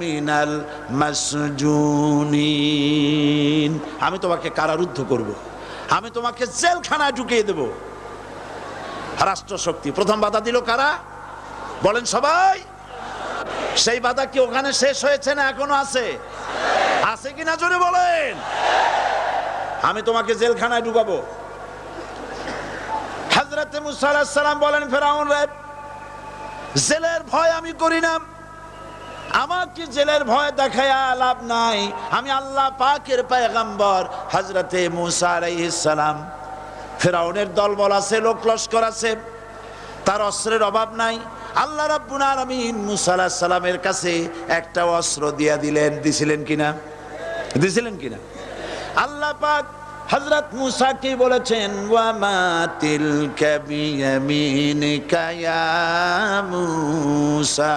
মিনাল মাসজুনিন। আমি তোমাকে কারারুদ্ধ করব। আমি তোমাকে জেলখানায় ঢুকিয়ে দেব। রাষ্ট্রশক্তি। প্রথম বাধা দিল কারা? বলেন সবাই। সেই বাধা কি ওখানে শেষ হয়েছে না এখনও আছে? আছে কিনা জোরে বলেন। আমি তোমাকে জেলখানায় ঢুকাবো। হাজরতে মুসা আলাইহিস সালাম বলেন, ফেরাউন রে, জেলের ভয় আমি করি না। আমাকে জেলের ভয় দেখায়া লাভ নাই। আমি আল্লাহ পাকের পায়গাম্বর হজরতে মুসা সালাম। ফেরাউনের দলবল আছে, লোক লস্কর আছে, তার অস্ত্রের অভাব নাই। আল্লাহ রাব্বুল আলামিন মুসা সালামের কাছে একটা অস্ত্র দিয়া দিলেন। দিছিলেন কিনা? দিছিলেন কিনা? আল্লাহ পাক হজরত মুসা কি বলেছেন ওয়ামা তিলকা বিয়ামিনিকা ইয়া মুসা